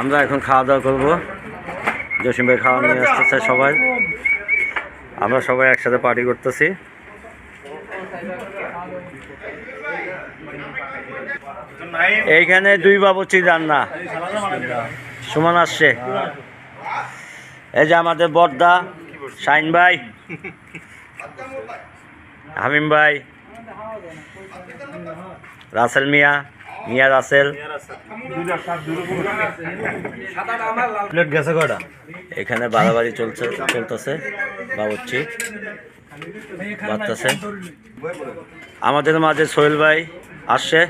আমরা এখন খাওয়া দাওয়া করব। জসিম ভাই খাওয়া নিয়ে আসতেছে সবাই। আমরা সবাই একসাথে পার্টি করতেছি। এইখানে দুই বাবুচি রান্না সুমন আসছে। এই যে আমাদের বর্দা, শাইন ভাই, হামিম ভাই, রাসেল মিয়া। মিয়া রাসেল। প্লেট গেছে কয়টা? এখানে বাড়াবাড়ি চলছে চলতেছে বাবুচ্ছি বাড়তেছে। আমাদের মাঝে সোহেল ভাই আসছে।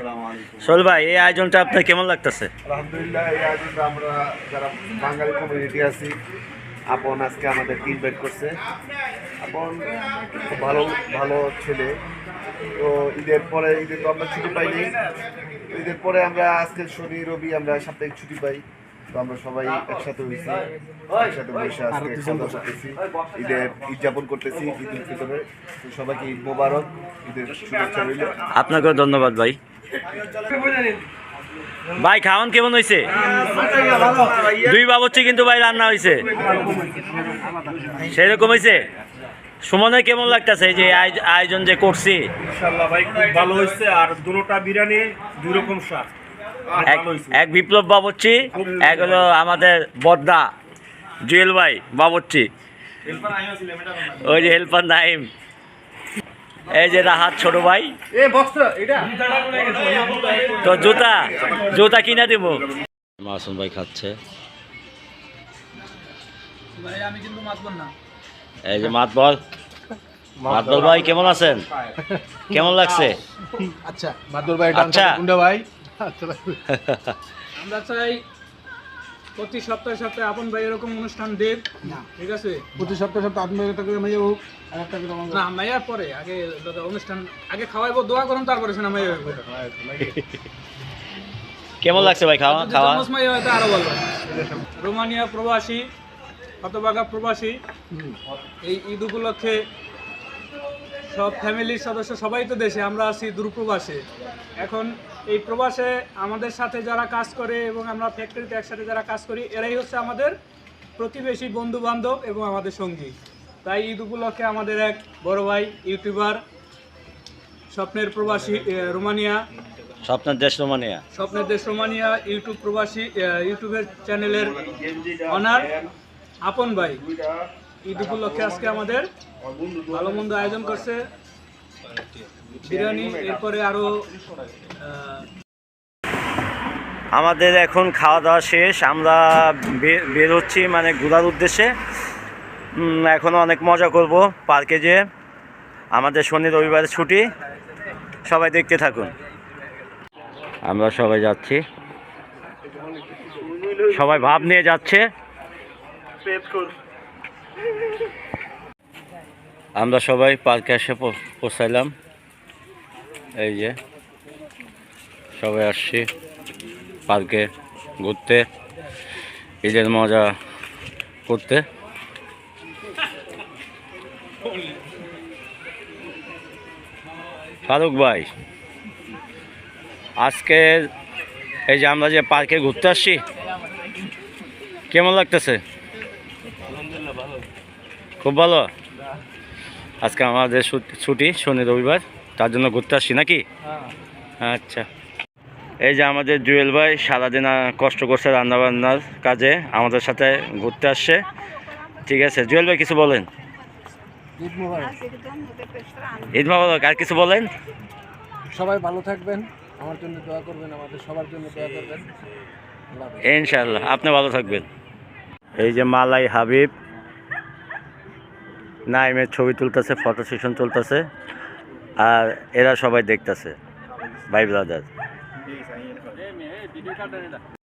সোহেল ভাই এই আয়োজনটা আপনার কেমন লাগতেছে? আলহামদুলিল্লাহ এই আয়োজনটা আমরা যারা বাঙালি কমিউনিটি আছি আপন আজকে আমাদের ইনভাইট করছে। আপন ভালো ভালো ছেলে। তো ঈদের পরে ঈদের তো আমরা ছুটি পাইনি। ঈদের পরে আমরা আজকে শনি রবি আমরা সাপ্তাহিক ছুটি পাই। তো আমরা সবাই একসাথে হয়েছি একসাথে বসে আজকে খাওয়া করতেছি। ঈদের ঈদ যাপন করতেছি ঈদ উল ফিতরের। তো সবাইকে ঈদ মোবারক ঈদের শুভেচ্ছা রইল। আপনাকেও ধন্যবাদ ভাই। ভাই খাওয়ান কেমন হয়েছে দুই বাবুচ্ছি কিন্তু ভাই রান্না হয়েছে সেরকম হয়েছে সুমনের কেমন লাগতেছে এই যে আয়োজন যে করছি? ইনশাল্লাহ ভাই খুব ভালো হয়েছে। আর দুটোটা বিরিয়ানি দুই রকম স্বাদ। এক এক বিপ্লব বাবুচ্ছি এক হলো আমাদের বদ্দা জুয়েল ভাই বাবুচ্ছি ওই যে হেল্পার নাইম। এই যে রাহাত ছোট ভাই। তো জুতা জুতা কিনা দিব। মাসুম ভাই খাচ্ছে। ভাই আমি কিন্তু মাতবো না। এই যে মাতবল মাতবল ভাই কেমন আছেন? কেমন লাগছে? আচ্ছা ভাই আচ্ছা। গুন্ডা ভাই। আমরা চাই প্রতি সপ্তাহে সপ্তাহে আপন ভাই এরকম অনুষ্ঠান দেব ঠিক আছে? প্রতি সপ্তাহে সপ্তাহে আপনি একটা করে মেয়ে হোক আর একটা করে না মাইয়ার পরে। আগে দাদা অনুষ্ঠান আগে খাওয়াইবো দোয়া করুন তারপরে সেনা মাইয়া কেমন লাগছে ভাই খাওয়া খাওয়া? মাইয়া আরও বলব রোমানিয়া প্রবাসী। হতবাগা প্রবাসী। এই ঈদ উপলক্ষে সব ফ্যামিলির সদস্য সবাই তো দেশে আমরা আছি দূরপ্রবাসে। এখন এই প্রবাসে আমাদের সাথে যারা কাজ করে এবং আমরা ফ্যাক্টরিতে একসাথে যারা কাজ করি এরাই হচ্ছে আমাদের প্রতিবেশী বন্ধু বান্ধব এবং আমাদের সঙ্গী। তাই ঈদ উপলক্ষে আমাদের এক বড় ভাই ইউটিউবার স্বপ্নের প্রবাসী রোমানিয়া। স্বপ্নের দেশ রোমানিয়া। স্বপ্নের দেশ রোমানিয়া ইউটিউব প্রবাসী ইউটিউবের চ্যানেলের অনার আপন ভাই। ঈদ উপলক্ষে আজকে আমাদের ভালো মন্দ আয়োজন করছে। বিরিয়ানি এরপরে আরও আমাদের এখন খাওয়া দাওয়া শেষ। আমরা বে- বের হচ্ছি মানে ঘোরার উদ্দেশ্যে। উম, এখন অনেক মজা করব পার্কে যেয়ে। আমাদের শনি রবিবারের ছুটি। সবাই দেখতে থাকুন। আমরা সবাই যাচ্ছি। সবাই ভাব নিয়ে যাচ্ছে। আমরা সবাই পার্কে এসে পৌঁছাইলাম। এই যে, সবাই আসছি পার্কে ঘুরতে। ঈদের মজা করতে। ফারুক ভাই, আজকে এই যে আমরা যে পার্কে ঘুরতে আসছি, কেমন লাগতেছে? খুব ভালো। আজকে আমাদের ছুটি- শনি রবিবার। তার জন্য ঘুরতে আসছি নাকি? আচ্ছা। এই যে আমাদের জুয়েল ভাই সারাদিন কষ্ট করছে রান্নাবান্নার কাজে আমাদের সাথে ঘুরতে আসছে। ঠিক আছে জুয়েল ভাই কিছু বলেন? ঈদ মোবারক। আর কিছু বলেন? সবাই ভালো থাকবেন আমার জন্য দোয়া করবেন আমাদের সবার জন্য দোয়া করবেন। ইনশাল্লাহ আপনি ভালো থাকবেন। এই যে মালাই হাবিব নাইমের ছবি তুলতেছে ফটো সেশন চলতেছে আর এরা সবাই দেখতেছে ভাই ব্রাদার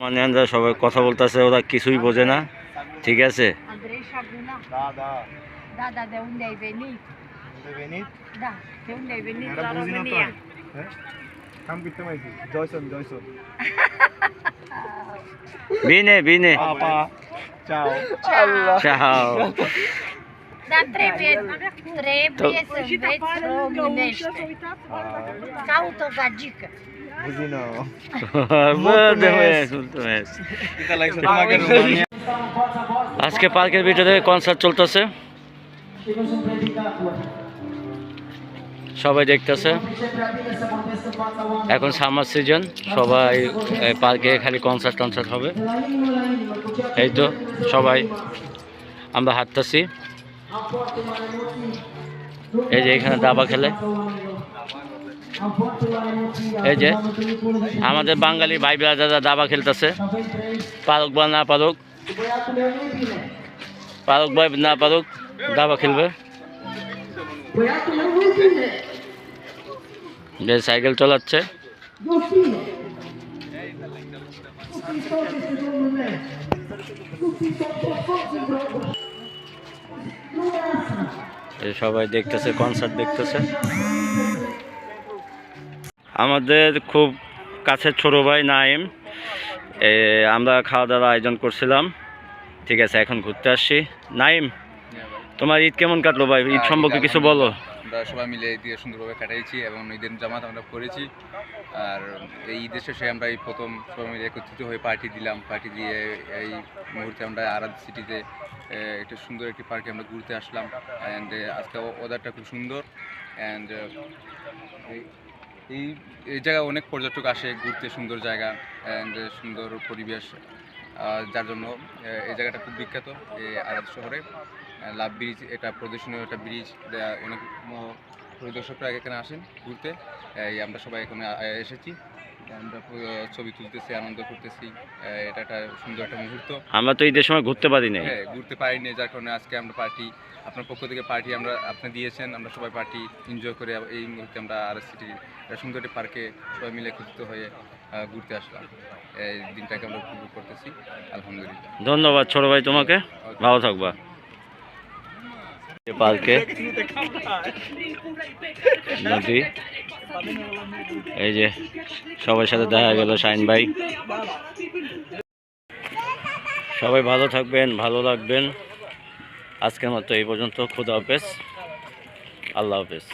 মানে আমরা সবাই কথা বলতেছে ওরা কিছুই বোঝে না ঠিক আছে? বিনে বিনে। চাও। চাও। Dar trebuie, trebuie să înveți românește. Caută o gagică. বুঝি না আজকে পার্কের ভিতরে কনসার্ট চলতেছে সবাই দেখতেছে এখন সামার সিজন সবাই পার্কে খালি কনসার্ট টনসার্ট হবে এই তো সবাই আমরা হাঁটতেছি এই যে এখানে দাবা খেলে। এই যে আমাদের বাঙালি ভাই ব্রাদাররা দাবা খেলতেছে। পারুক বা না পারুক পারুক ভাই না পারুক, দাবা খেলবে। যে সাইকেল চালাচ্ছে। সবাই দেখতেছে কনসার্ট দেখতেছে। আমাদের খুব কাছের ছোটো ভাই নাইম। আমরা খাওয়া দাওয়ার আয়োজন করছিলাম। ঠিক আছে, এখন ঘুরতে আসছি। নাইম, তোমার ঈদ কেমন কাটলো ভাই? ঈদ সম্পর্কে কিছু বলো। আমরা সবাই মিলে দিয়ে সুন্দরভাবে কাটাইছি এবং ঈদের জামাত আমরা করেছি। আর এই ঈদের শেষে আমরা এই প্রথম সবাই মিলে একত্রিত হয়ে পার্টি দিলাম। পার্টি দিয়ে এই মুহূর্তে আমরা আরাদ সিটিতে একটা সুন্দর একটি পার্কে আমরা ঘুরতে আসলাম। অ্যান্ড আজকে ওয়েদারটা খুব সুন্দর। অ্যান্ড এই এই জায়গায় অনেক পর্যটক আসে, ঘুরতে সুন্দর জায়গা। অ্যান্ড সুন্দর পরিবেশ। যার জন্য এই জায়গাটা খুব বিখ্যাত এই আরাদ শহরে। লাভ ব্রিজ, এটা প্রদর্শনীয় একটা ব্রিজ অনেক পরিদর্শকরা এখানে আসেন ঘুরতে। আমরা সবাই এখানে এসেছি। আমরা ছবি তুলতেছি আনন্দ করতেছি। এটা একটা সুন্দর একটা মুহূর্ত। আমরা তো ঈদের সময় ঘুরতে পারি নাই। হ্যাঁ ঘুরতে পারিনি যার কারণে আজকে আমরা পার্টি আপনার পক্ষ থেকে পার্টি আমরা আপনি দিয়েছেন আমরা সবাই পার্টি এনজয় করে এই মুহূর্তে আমরা আর সিটি একটা সুন্দর একটি পার্কে সবাই মিলে একত্রিত হয়ে ঘুরতে আসলাম। এই দিনটাকে আমরা উপভোগ করতেছি আলহামদুলিল্লাহ। ধন্যবাদ ছোট ভাই তোমাকে। ভালো থাকবা। পার্কে নদী এই যে সবার সাথে দেখা গেল শাইন ভাই সবাই ভালো থাকবেন ভালো রাখবেন আজকের মতো এই পর্যন্ত খুদা হাফেজ আল্লাহ হাফেজ